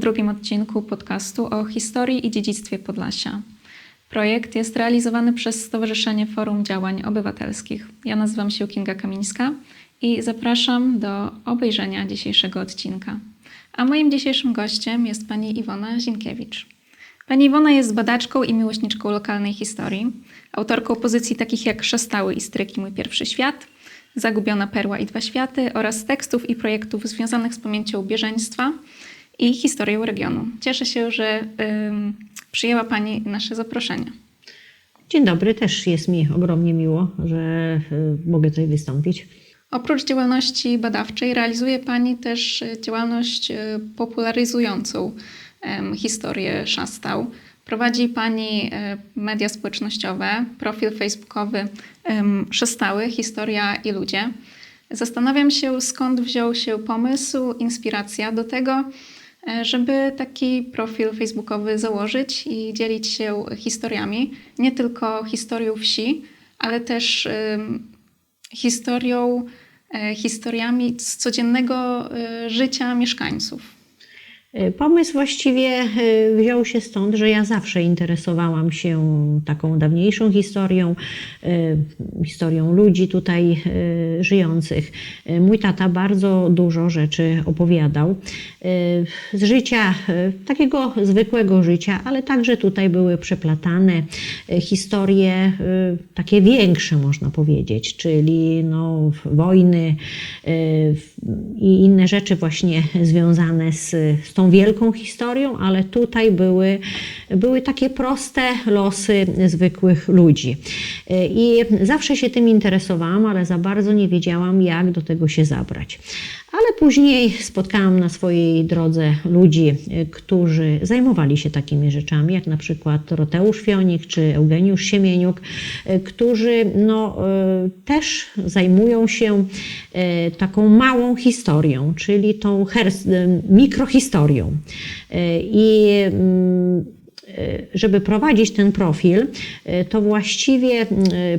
drugim odcinku podcastu o historii i dziedzictwie Podlasia. Projekt jest realizowany przez Stowarzyszenie Forum Działań Obywatelskich. Ja nazywam się Kinga Kamińska i zapraszam do obejrzenia dzisiejszego odcinka. A moim dzisiejszym gościem jest pani Iwona Zinkiewicz. Pani Iwona jest badaczką i miłośniczką lokalnej historii, autorką pozycji takich jak Szastały i Stryki Mój Pierwszy Świat, Zagubiona Perła i Dwa Światy oraz tekstów i projektów związanych z pamięcią bieżeństwa i historią regionu. Cieszę się, że przyjęła Pani nasze zaproszenie. Dzień dobry, też jest mi ogromnie miło, że y, mogę tutaj wystąpić. Oprócz działalności badawczej realizuje Pani też y, działalność y, popularyzującą historię Szastał. Prowadzi Pani e, media społecznościowe, profil facebookowy em, Szastały, Historia i Ludzie. Zastanawiam się, skąd wziął się pomysł, inspiracja do tego, e, żeby taki profil facebookowy założyć i dzielić się historiami, nie tylko historią wsi, ale też historią, e, historiami z codziennego e, życia mieszkańców. Y, Pomysł właściwie y, wziął się stąd, że ja zawsze interesowałam się taką dawniejszą historią, y, historią ludzi tutaj żyjących. Mój tata bardzo dużo rzeczy opowiadał z życia, takiego zwykłego życia, ale także tutaj były przeplatane historie takie większe, można powiedzieć, czyli no, wojny i inne rzeczy właśnie związane z, z tą wielką historią, ale tutaj były, były takie proste losy zwykłych ludzi. I zawsze się tym interesowałam, ale za bardzo nie wiedziałam, jak do tego się zabrać. Ale później spotkałam na swojej drodze ludzi, którzy zajmowali się takimi rzeczami, jak na przykład Doroteusz Fionik czy Eugeniusz Siemieniuk, którzy no, y, też zajmują się y, taką małą historią, czyli tą mikrohistorią. Y, I mm, żeby prowadzić ten profil, to właściwie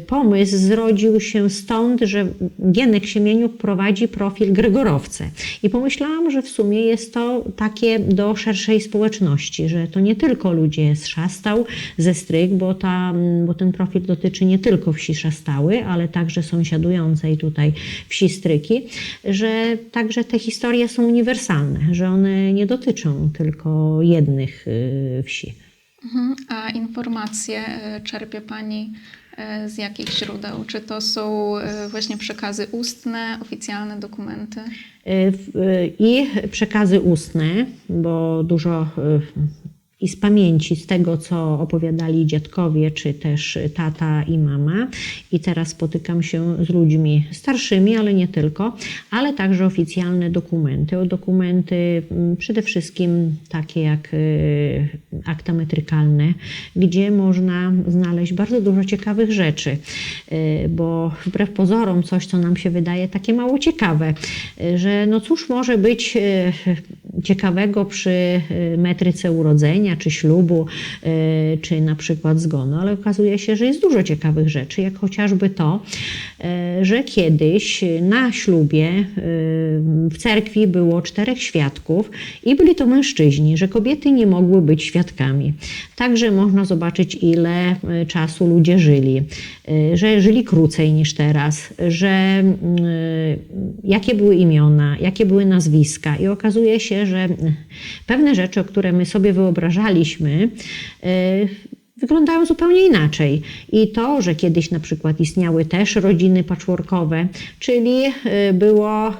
pomysł zrodził się stąd, że Gienek Siemieniuk prowadzi profil Gregorowce. I pomyślałam, że w sumie jest to takie do szerszej społeczności, że to nie tylko ludzie z Szastał, ze Stryk, bo, ta, bo ten profil dotyczy nie tylko wsi Szastały, ale także sąsiadującej tutaj wsi Stryki, że także te historie są uniwersalne, że one nie dotyczą tylko jednych y, wsi. Mhm. A informacje e, czerpie Pani e, z jakich źródeł? Czy to są e, właśnie przekazy ustne, oficjalne dokumenty? I przekazy ustne, bo dużo i z pamięci, z tego, co opowiadali dziadkowie, czy też tata i mama. I teraz spotykam się z ludźmi starszymi, ale nie tylko, ale także oficjalne dokumenty. O dokumenty mm, przede wszystkim takie jak y, akta metrykalne, gdzie można znaleźć bardzo dużo ciekawych rzeczy, y, bo wbrew pozorom coś, co nam się wydaje takie mało ciekawe, y, że no cóż może być ciekawego przy y, metryce urodzenia, czy ślubu, y, czy na przykład zgonu, ale okazuje się, że jest dużo ciekawych rzeczy, jak chociażby to, y, że kiedyś na ślubie w cerkwi było czterech świadków i byli to mężczyźni, że kobiety nie mogły być świadkami. Także można zobaczyć, ile czasu ludzie żyli, że żyli krócej niż teraz, że jakie były imiona, jakie były nazwiska i okazuje się, że pewne rzeczy, o które my sobie wyobrażaliśmy, y, wyglądają zupełnie inaczej. I to, że kiedyś na przykład istniały też rodziny patchworkowe, czyli y, było, y,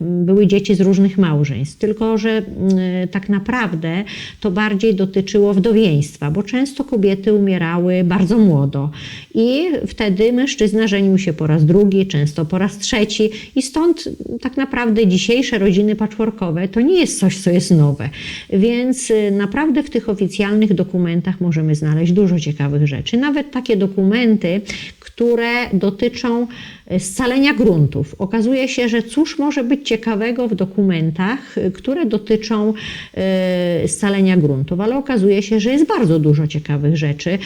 były dzieci z różnych małżeństw, tylko że y, tak naprawdę to bardziej dotyczyło wdowieństwa, bo często kobiety umierały bardzo młodo i wtedy mężczyzna żenił się po raz drugi, często po raz trzeci i stąd tak naprawdę dzisiejsze rodziny patchworkowe to nie jest coś, co jest nowe. Więc naprawdę w tych oficjalnych dokumentach możemy znaleźć dużo ciekawych rzeczy. Nawet takie dokumenty, które dotyczą y, scalenia gruntów. Okazuje się, że cóż może być ciekawego w dokumentach, y, które dotyczą y, scalenia gruntów, ale okazuje się, że jest bardzo dużo ciekawych rzeczy.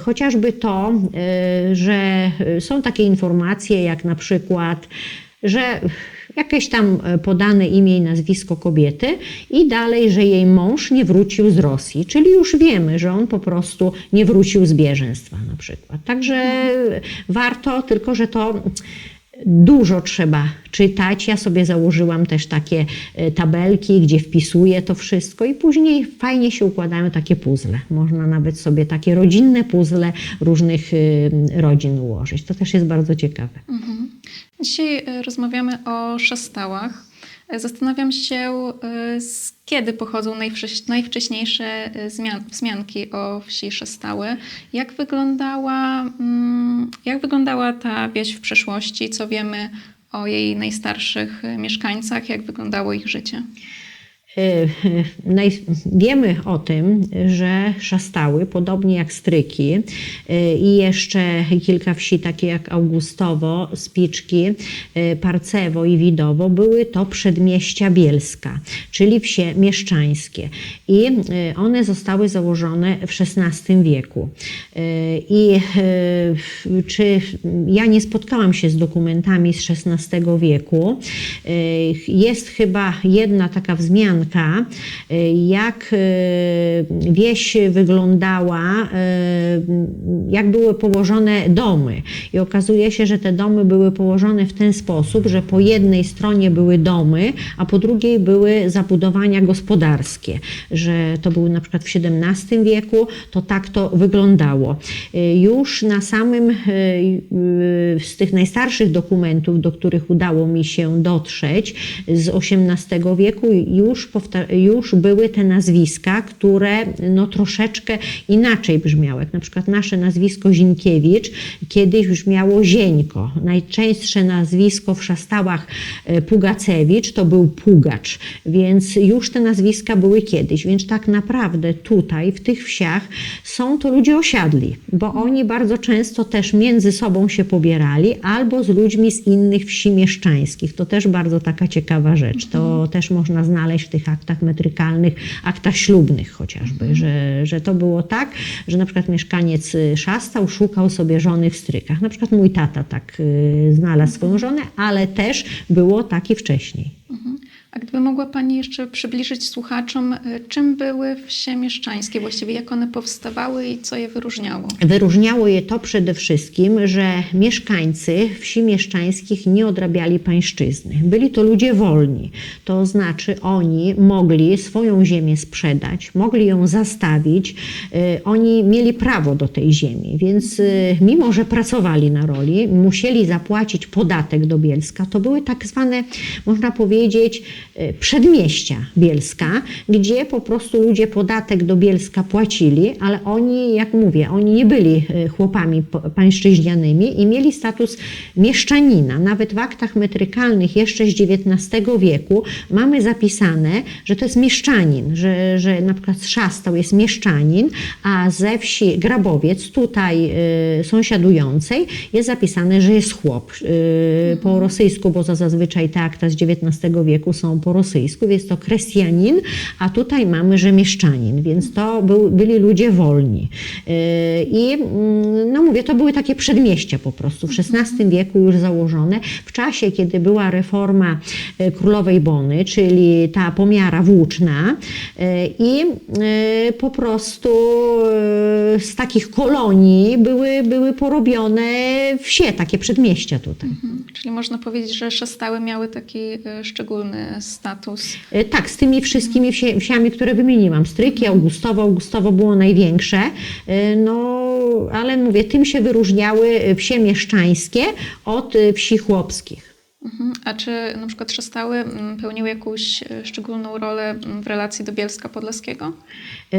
Chociażby to, że są takie informacje, jak na przykład że jakieś tam e, podane imię i nazwisko kobiety i dalej, że jej mąż nie wrócił z Rosji, czyli już wiemy, że on po prostu nie wrócił z bieżeństwa na przykład. Także warto, tylko że to dużo trzeba czytać. Ja sobie założyłam też takie e, tabelki, gdzie wpisuję to wszystko i później fajnie się układają takie puzzle. Można nawet sobie takie rodzinne puzzle różnych y, rodzin ułożyć. To też jest bardzo ciekawe. Dzisiaj e, rozmawiamy o szastałach. E, Zastanawiam się, e, z kiedy pochodzą najwcześ- najwcześniejsze zmian- wzmianki o wsi Szestały. Jak wyglądała, mm, jak wyglądała ta wieś w przeszłości? Co wiemy o jej najstarszych mieszkańcach? Jak wyglądało ich życie? Y, naj- Wiemy o tym, że szastały, podobnie jak Stryki y, i jeszcze kilka wsi, takie jak Augustowo, Spiczki, y, Parcewo i Widowo, były to przedmieścia Bielska, czyli wsie mieszczańskie. I one zostały założone w XVI wieku. I czy ja nie spotkałam się z dokumentami z XVI wieku. Jest chyba jedna taka wzmianka, y, jak y, wieś wyglądała, y, jak były położone domy. I okazuje się, że te domy były położone w ten sposób, że po jednej stronie były domy, a po drugiej były zabudowania gospodarskie. Że to były na przykład w XVII wieku, to tak to wyglądało. Już na samym, z tych najstarszych dokumentów, do których udało mi się dotrzeć, z XVIII wieku, już, już były te nazwiska, które no, troszeczkę inaczej brzmiały. Jak na przykład nasze nazwisko Zinkiewicz kiedyś brzmiało Zieńko. Najczęstsze nazwisko w Szastałach e, Pugacewicz to był Pugacz, więc już te nazwiska były kiedyś. Więc tak naprawdę tutaj, w tych wsiach, są to ludzie osiadli, bo oni bardzo często też między sobą się pobierali albo z ludźmi z innych wsi mieszczańskich. To też bardzo taka ciekawa rzecz. To też można znaleźć w tych aktach metrykalnych, aktach ślubnych chociażby, że, że to było tak, że na przykład mieszkaniec y, szastał, szukał sobie żony w strykach. Na przykład mój tata tak y, znalazł swoją żonę, ale też było tak i wcześniej. A gdyby mogła Pani jeszcze przybliżyć słuchaczom, y, czym były wsie mieszczańskie, właściwie jak one powstawały i co je wyróżniało? Wyróżniało je to przede wszystkim, że mieszkańcy wsi mieszczańskich nie odrabiali pańszczyzny. Byli to ludzie wolni, to znaczy oni mogli swoją ziemię sprzedać, mogli ją zastawić, y, oni mieli prawo do tej ziemi, więc y, mimo, że pracowali na roli, musieli zapłacić podatek do Bielska, to były tak zwane, można powiedzieć, przedmieścia Bielska, gdzie po prostu ludzie podatek do Bielska płacili, ale oni, jak mówię, oni nie byli y, chłopami pańszczyźnianymi i mieli status mieszczanina. Nawet w aktach metrykalnych jeszcze z XIX wieku mamy zapisane, że to jest mieszczanin, że, że na przykład Szastał jest mieszczanin, a ze wsi Grabowiec, tutaj y, sąsiadującej, jest zapisane, że jest chłop. Y, po rosyjsku, bo to zazwyczaj te akta z XIX wieku są po rosyjsku, więc to kresjanin, a tutaj mamy, że mieszczanin, więc to był, byli ludzie wolni. Yy, I mm, no mówię, to były takie przedmieścia po prostu, w XVI wieku już założone, w czasie, kiedy była reforma y, królowej Bony, czyli ta pomiara włóczna y, i y, po prostu y, z takich kolonii były, były porobione wsie, takie przedmieścia tutaj. Mhm. Czyli można powiedzieć, że Szastały miały taki y, szczególny status. E, Tak, z tymi wszystkimi wsi, wsiami, które wymieniłam. Stryki, Augustowo, Augustowo było największe, e, no ale mówię, tym się wyróżniały wsie mieszczańskie od e, wsi chłopskich. Mhm. A czy na przykład Szastały mm, pełniły jakąś y, szczególną rolę mm, w relacji do Bielska Podlaskiego? E,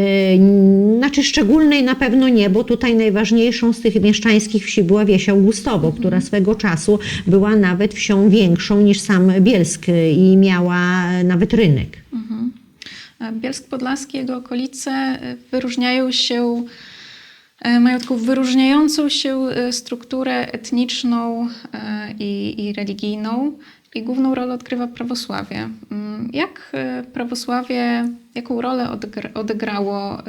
Znaczy szczególnej na pewno nie, bo tutaj najważniejszą z tych mieszczańskich wsi była wieś Augustowo, która swego czasu była nawet wsią większą niż sam Bielsk e, i miała e, nawet rynek. Mhm. Bielsk Podlaski, jego okolice wyróżniają się, mają taką wyróżniającą się y, strukturę etniczną y, i, i religijną i główną rolę odgrywa prawosławie. Mm, Jak prawosławie, jaką rolę odegra- odegrało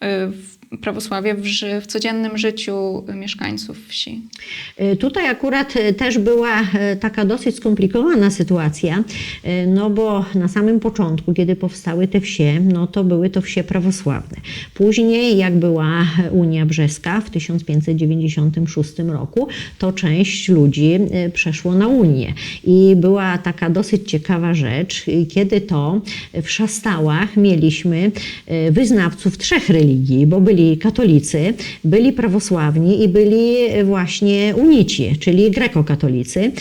w prawosławie w, ży- w codziennym życiu mieszkańców wsi? Y, Tutaj akurat y, też była y, taka dosyć skomplikowana sytuacja, no bo na samym początku, kiedy powstały te wsie, no to były to wsie prawosławne. Później, jak była Unia Brzeska w 1596 roku, to część ludzi przeszło na Unię. I była taka dosyć ciekawa rzecz, kiedy to w Szastałach mieliśmy wyznawców trzech religii, bo byli katolicy, byli prawosławni i byli właśnie unici, czyli grekokatolicy. Y,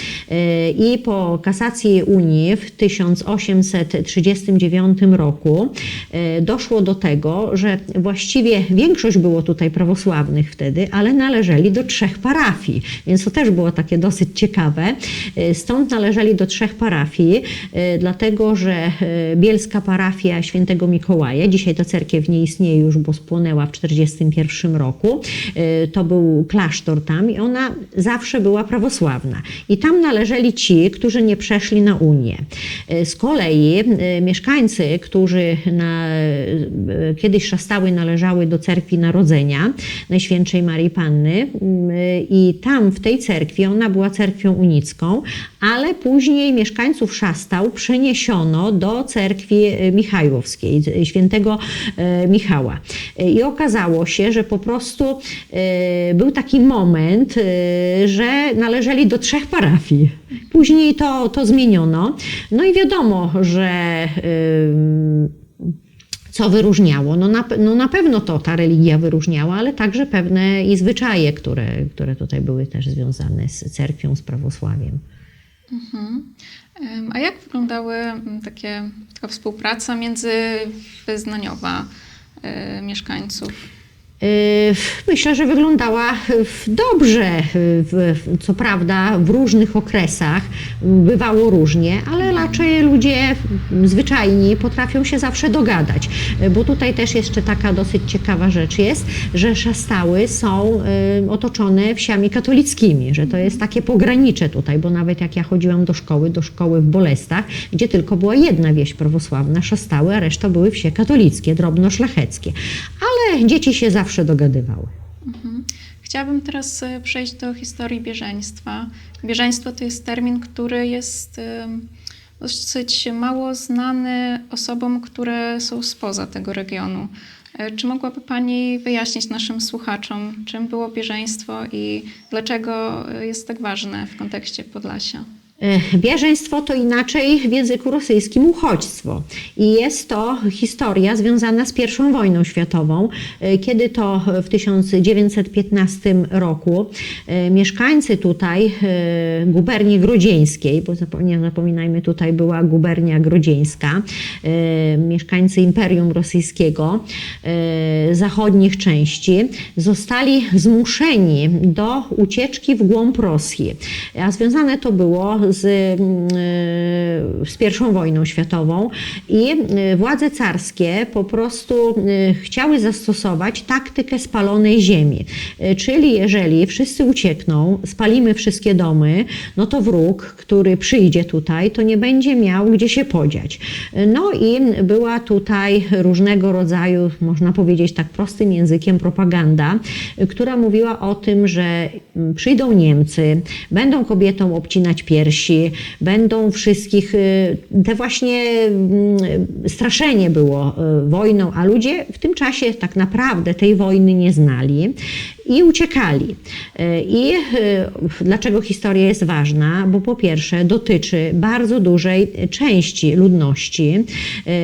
I po kasacji Unii w 1839 roku y, doszło do tego, że właściwie większość było tutaj prawosławnych wtedy, ale należeli do trzech parafii, więc to też było takie dosyć ciekawe. Stąd należeli do trzech parafii, dlatego że bielska parafia świętego Mikołaja, dzisiaj ta cerkiew nie istnieje już, bo spłonęła w 1941 roku, y, to był klasztor tam i ona zawsze była prawosławna. I tam należeli ci, którzy nie przeszli na Unię. Y, Z kolei y, mieszkańcy, którzy na, kiedyś szastały należały do cerkwi Narodzenia Najświętszej Marii Panny i tam w tej cerkwi, ona była cerkwią unicką, ale później mieszkańców Szastał przeniesiono do cerkwi Michajłowskiej, świętego Michała. I okazało się, że po prostu y, był taki moment, y, że należeli do trzech parafii. Później to, to zmieniono. No i wiadomo, że y, co wyróżniało? No na, no na pewno to ta religia wyróżniała, ale także pewne i zwyczaje, które, które tutaj były też związane z cerkwią, z prawosławiem. Em, A jak wyglądały takie, taka współpraca międzywyznaniowa mieszkańców? Yy, Myślę, że wyglądała w- dobrze. W- Co prawda, w różnych okresach bywało różnie, ale raczej ludzie zwyczajni potrafią się zawsze dogadać. Bo tutaj też jeszcze taka dosyć ciekawa rzecz jest, że szastały są yy, otoczone wsiami katolickimi, że to jest takie pogranicze tutaj, bo nawet jak ja chodziłam do szkoły, do szkoły w Bolestach, gdzie tylko była jedna wieś prawosławna, szastały, a reszta były wsie katolickie, drobno-szlacheckie. Ale dzieci się zawsze dogadywały. Chciałabym teraz e, przejść do historii bieżeństwa. Bieżeństwo to jest termin, który jest em, dosyć mało znany osobom, które są spoza tego regionu. E, Czy mogłaby Pani wyjaśnić naszym słuchaczom, czym było bieżeństwo i dlaczego e, jest tak ważne w kontekście Podlasia? E, Bieżeństwo to inaczej w języku rosyjskim uchodźstwo. I jest to historia związana z I wojną światową, e, kiedy to w 1915 roku e, mieszkańcy tutaj e, guberni grodzieńskiej, bo nie zapominajmy, tutaj była gubernia grodzieńska, e, mieszkańcy Imperium Rosyjskiego, e, zachodnich części, zostali zmuszeni do ucieczki w głąb Rosji. A związane to było z, mm, e, z I wojną światową i e, władze carskie po prostu chciały zastosować taktykę spalonej ziemi. Czyli jeżeli wszyscy uciekną, spalimy wszystkie domy, no to wróg, który przyjdzie tutaj, to nie będzie miał gdzie się podziać. No i była tutaj różnego rodzaju, można powiedzieć tak prostym językiem, propaganda, która mówiła o tym, że mm, przyjdą Niemcy, będą kobietom obcinać piersi, będą wszystkich, y, te właśnie mm, straszenie było y, wojną, a ludzie w tym czasie tak naprawdę tej wojny nie znali i uciekali. Y, I y, dlaczego historia jest ważna? Bo po pierwsze dotyczy bardzo dużej części ludności,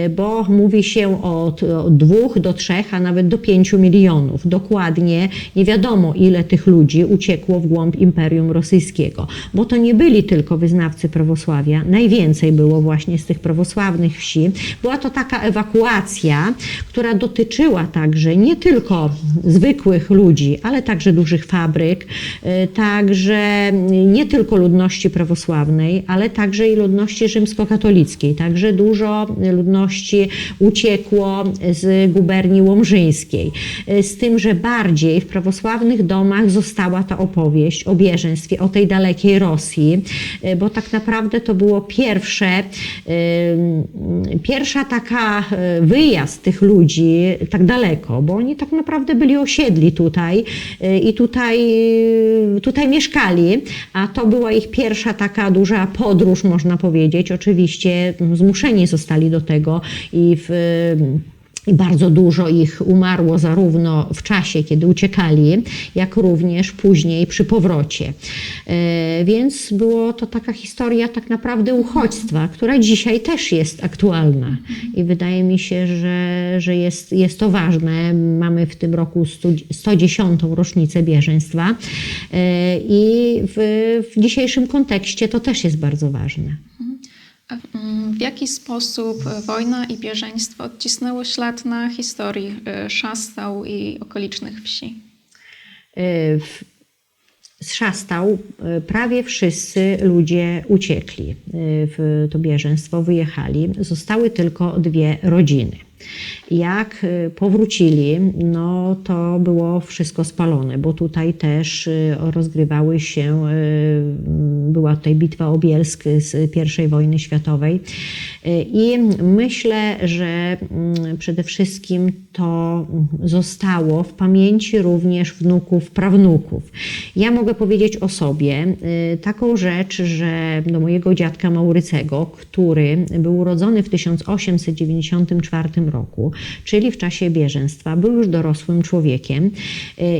y, bo mówi się od dwóch do trzech, a nawet do pięciu milionów. Dokładnie nie wiadomo, ile tych ludzi uciekło w głąb Imperium Rosyjskiego, bo to nie byli tylko wyznawcy prawosławia. Najwięcej było właśnie z tych prawosławnych wsi. Była to taka ewakuacja, która dotyczyła także nie tylko zwykłych ludzi, ale także dużych fabryk, y, także nie tylko ludności prawosławnej, ale także i ludności rzymskokatolickiej. Także dużo ludności uciekło z guberni łomżyńskiej. Y, Z tym, że bardziej w prawosławnych domach została ta opowieść o bieżeństwie, o tej dalekiej Rosji, y, bo tak naprawdę to było pierwsze, pierwsza taka wyjazd tych ludzi tak daleko, bo oni tak naprawdę byli osiedli tutaj i tutaj, y, tutaj mieszkali, a to była ich pierwsza taka duża podróż, można powiedzieć. Oczywiście mm, zmuszeni zostali do tego i w i bardzo dużo ich umarło zarówno w czasie, kiedy uciekali, jak również później przy powrocie. E, Więc było to taka historia tak naprawdę uchodźstwa, która dzisiaj też jest aktualna. I wydaje mi się, że, że jest, jest to ważne. Mamy w tym roku stu- 110. rocznicę bieżeństwa E, i w, w dzisiejszym kontekście to też jest bardzo ważne. Mm, W jaki sposób wojna i bieżeństwo odcisnęło ślad na historii e, Szastał i okolicznych wsi? W- z Szastał e, prawie wszyscy ludzie uciekli w to bieżeństwo, wyjechali. Zostały tylko dwie rodziny. Jak e, powrócili, no to było wszystko spalone, bo tutaj też e, rozgrywały się, e, była tutaj bitwa o Bielsk z I wojny światowej. I myślę, że mm, przede wszystkim to zostało w pamięci również wnuków, prawnuków. Ja mogę powiedzieć o sobie y, taką rzecz, że do mojego dziadka Maurycego, który był urodzony w 1894 roku, czyli w czasie bieżeństwa, był już dorosłym człowiekiem. Y,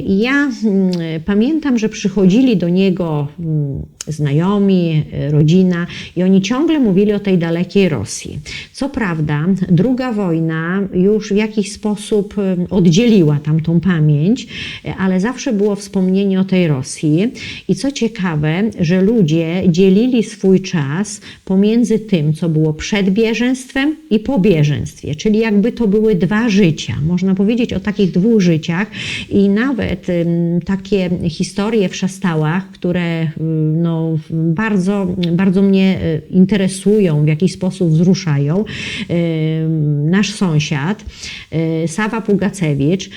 ja mm, pamiętam, że przychodzili do niego mm, znajomi, y, rodzina i oni ciągle mówili o tej dalekiej Rosji. Co prawda, druga wojna już w jakiś sposób y, oddzieliła tamtą pamięć, y, ale zawsze było wspomnienie o tej Rosji. I co ciekawe, że ludzie dzielili swój czas pomiędzy tym, co było przed bieżeństwem i po bieżeństwie, czyli jakby to były dwa życia. Można powiedzieć o takich dwóch życiach i nawet takie historie w Szastałach, które ym, bardzo, bardzo mnie y, interesują, w jakiś sposób wzruszają. Ym, Nasz sąsiad, y, Sawa Pugacewicz,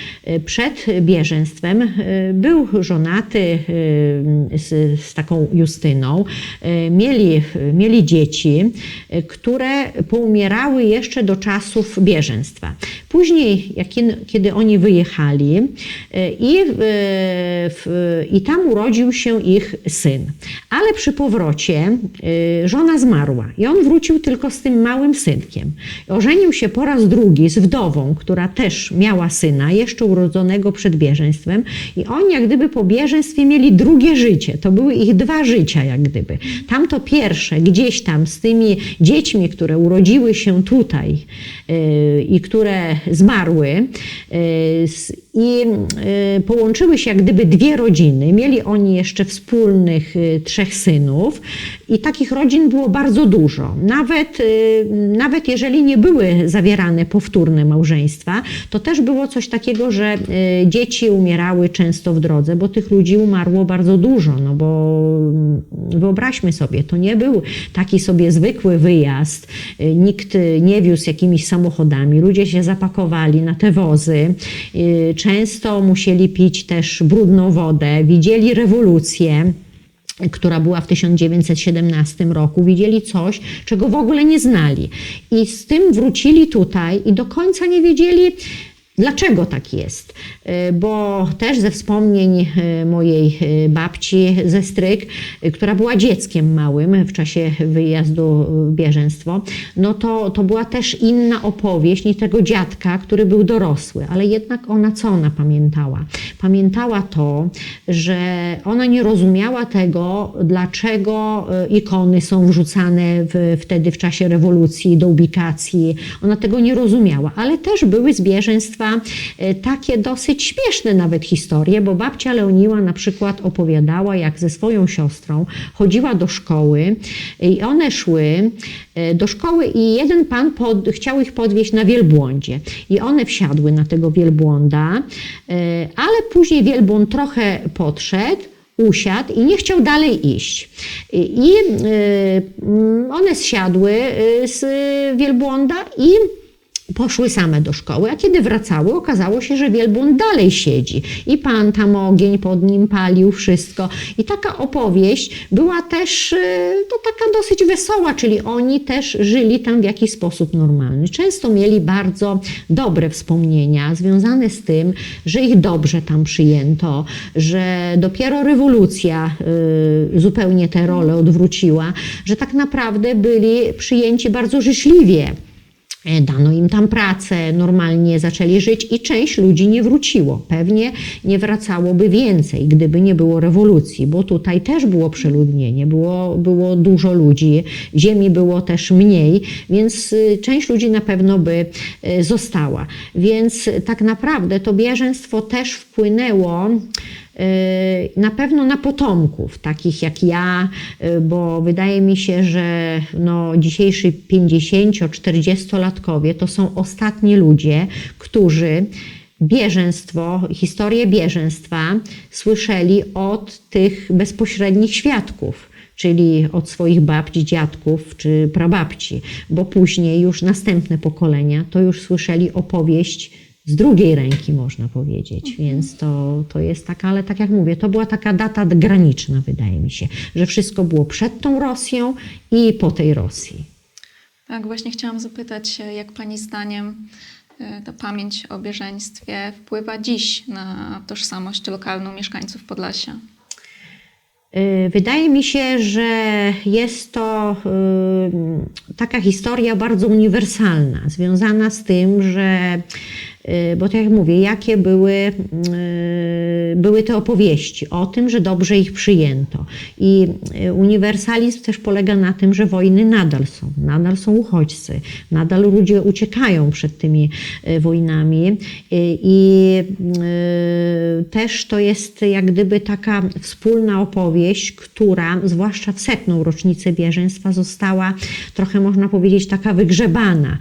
przed bieżeństwem był żonaty z, z taką Justyną. Mieli, mieli dzieci, które poumierały jeszcze do czasów bieżeństwa. Później, jak, kiedy oni wyjechali i, i tam urodził się ich syn. Ale przy powrocie y, żona zmarła i on wrócił tylko z tym małym synkiem. Ożenił się po raz drugi z wdową, która też miała syna, jeszcze urodzonego przed bieżeństwem i oni jak gdyby po bieżeństwie mieli drugie życie. To były ich dwa życia jak gdyby. Tamto pierwsze gdzieś tam z tymi dziećmi, które urodziły się tutaj y, i które zmarły y, i y, połączyły się jak gdyby dwie rodziny. Mieli oni jeszcze wspólnych y, trzech synów i takich rodzin było bardzo dużo. Nawet, y, nawet jeżeli nie były zawierane powtórne małżeństwa, to też było coś takiego, że dzieci umierały często w drodze, bo tych ludzi umarło bardzo dużo. No bo mm, wyobraźmy sobie, to nie był taki sobie zwykły wyjazd. Nikt nie wiózł jakimiś samochodami. Ludzie się zapakowali na te wozy. Często musieli pić też brudną wodę. Widzieli rewolucję która była w 1917 roku, widzieli coś, czego w ogóle nie znali. I z tym wrócili tutaj i do końca nie wiedzieli, Dlaczego tak jest? Y, Bo też ze wspomnień y, mojej y, babci ze Stryk, która była dzieckiem małym w czasie wyjazdu w bieżeństwo, no to, to była też inna opowieść niż tego dziadka, który był dorosły, ale jednak ona co ona pamiętała? Pamiętała to, że ona nie rozumiała tego, dlaczego ikony są wrzucane w, wtedy w czasie rewolucji do ubikacji. Ona tego nie rozumiała, ale też były z bieżeństwa bieżeństwa, e, takie dosyć śmieszne nawet historie, bo babcia Leoniła na przykład opowiadała, jak ze swoją siostrą chodziła do szkoły i one szły e, do szkoły i jeden pan pod, chciał ich podwieźć na wielbłądzie. I one wsiadły na tego wielbłąda, e, ale później wielbłąd trochę podszedł, usiadł i nie chciał dalej iść. I one zsiadły z wielbłąda i poszły same do szkoły, a kiedy wracały, okazało się, że wielbłąd dalej siedzi. I pan tam ogień pod nim palił, wszystko. I taka opowieść była też to taka dosyć wesoła, czyli oni też żyli tam w jakiś sposób normalny. Często mieli bardzo dobre wspomnienia związane z tym, że ich dobrze tam przyjęto, że dopiero rewolucja y, zupełnie tę rolę odwróciła, że tak naprawdę byli przyjęci bardzo życzliwie. E, Dano im tam pracę, normalnie zaczęli żyć i część ludzi nie wróciło. Pewnie nie wracałoby więcej, gdyby nie było rewolucji, bo tutaj też było przeludnienie, było, było dużo ludzi, ziemi było też mniej, więc y, część ludzi na pewno by y, została. Więc tak naprawdę to bieżeństwo też wpłynęło na pewno na potomków, takich jak ja, y, bo wydaje mi się, że no, dzisiejszy 50-40-latkowie to są ostatni ludzie, którzy bieżeństwo, historię bieżeństwa słyszeli od tych bezpośrednich świadków czyli od swoich babci, dziadków czy prababci, bo później już następne pokolenia to już słyszeli opowieść z drugiej ręki, można powiedzieć. Więc to, to jest taka, ale tak jak mówię, to była taka data graniczna, wydaje mi się, że wszystko było przed tą Rosją i po tej Rosji. Tak, właśnie chciałam zapytać, jak Pani zdaniem e, ta pamięć o bieżeństwie wpływa dziś na tożsamość lokalną mieszkańców Podlasia? Y, Wydaje mi się, że jest to y, taka historia bardzo uniwersalna, związana z tym, że, y, bo tak jak mówię, jakie były, y, były te opowieści o tym, że dobrze ich przyjęto. I y, uniwersalizm też polega na tym, że wojny nadal są, nadal są uchodźcy, nadal ludzie uciekają przed tymi y, wojnami. Y, i y, też to jest jak gdyby taka wspólna opowieść, która zwłaszcza w setną rocznicę bieżeństwa została trochę można powiedzieć taka wygrzebana,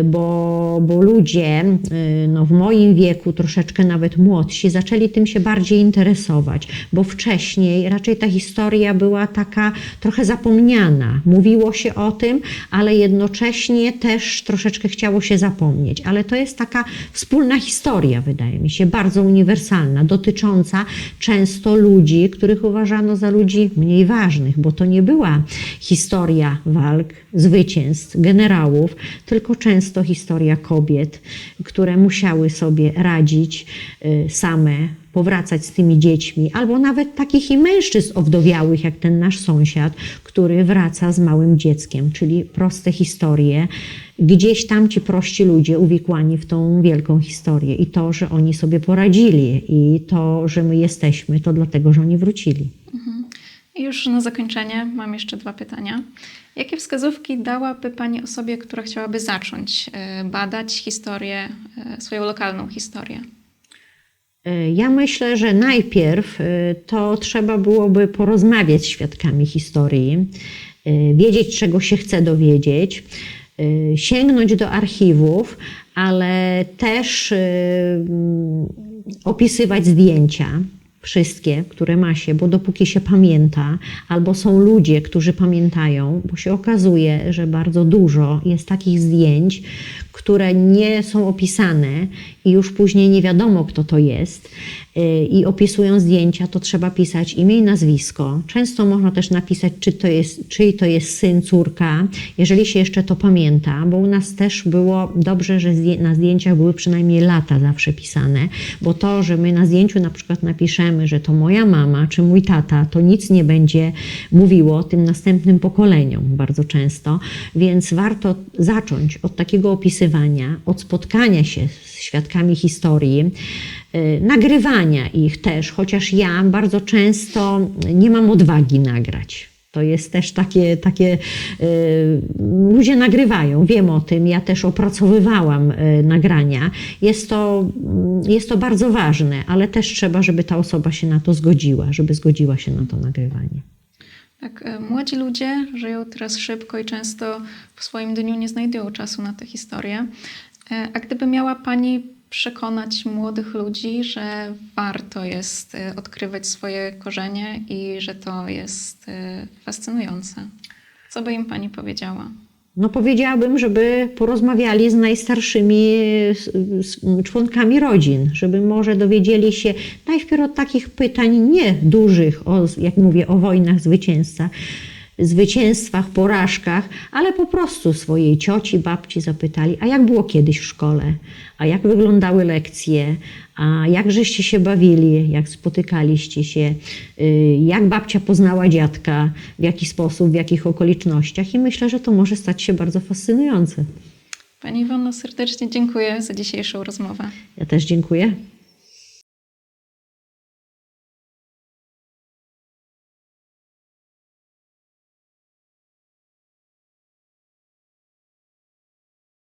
y, bo, bo ludzie y, no, w moim wieku, troszeczkę nawet młodsi, zaczęli tym się bardziej interesować, bo wcześniej raczej ta historia była taka trochę zapomniana. Mówiło się o tym, ale jednocześnie też troszeczkę chciało się zapomnieć. Ale to jest taka wspólna historia, wydaje mi się, bardzo uniwersalna, dotycząca często ludzi, których uważano za ludzi mniej ważnych, bo to nie była historia walk, zwycięstw, generałów, tylko często historia kobiet, które musiały sobie radzić y, same, powracać z tymi dziećmi, albo nawet takich i mężczyzn owdowiałych, jak ten nasz sąsiad, który wraca z małym dzieckiem, czyli proste historie. Gdzieś tam ci prości ludzie uwikłani w tą wielką historię i to, że oni sobie poradzili i to, że my jesteśmy, to dlatego, że oni wrócili. Już na zakończenie mam jeszcze dwa pytania. Jakie wskazówki dałaby Pani osobie, która chciałaby zacząć e, badać historię, e, swoją lokalną historię? Y, Ja myślę, że najpierw to trzeba byłoby porozmawiać z świadkami historii, wiedzieć, czego się chce dowiedzieć, sięgnąć do archiwów, ale też opisywać zdjęcia. Wszystkie, które ma się, bo dopóki się pamięta, albo są ludzie, którzy pamiętają, bo się okazuje, że bardzo dużo jest takich zdjęć, które nie są opisane i już później nie wiadomo, kto to jest. Y, I opisując zdjęcia, to trzeba pisać imię i nazwisko. Często można też napisać, czy to jest, czyj to jest syn, córka, jeżeli się jeszcze to pamięta, bo u nas też było dobrze, że na zdjęciach były przynajmniej lata zawsze pisane, bo to, że my na zdjęciu na przykład napiszemy, że to moja mama czy mój tata, to nic nie będzie mówiło tym następnym pokoleniom bardzo często, więc warto zacząć od takiego opisywania, od spotkania się z świadkami historii, nagrywania ich też, chociaż ja bardzo często nie mam odwagi nagrać. To jest też takie, takie y, ludzie nagrywają, wiem o tym, ja też opracowywałam y, nagrania. Jest to, mm, jest to bardzo ważne, ale też trzeba, żeby ta osoba się na to zgodziła, żeby zgodziła się na to nagrywanie. Tak, młodzi ludzie żyją teraz szybko i często w swoim dniu nie znajdują czasu na tę historię. E, A gdyby miała Pani przekonać młodych ludzi, że warto jest e, odkrywać swoje korzenie i że to jest e, fascynujące, co by im Pani powiedziała? No powiedziałabym, żeby porozmawiali z najstarszymi członkami rodzin, żeby może dowiedzieli się najpierw od takich pytań nie dużych, o, jak mówię, o wojnach, zwycięstwach, zwycięstwach, porażkach, ale po prostu swojej cioci, babci zapytali, a jak było kiedyś w szkole, a jak wyglądały lekcje, a jak żeście się bawili, jak spotykaliście się, y, jak babcia poznała dziadka, w jaki sposób, w jakich okolicznościach i myślę, że to może stać się bardzo fascynujące. Pani Iwono, serdecznie dziękuję za dzisiejszą rozmowę. Ja też dziękuję.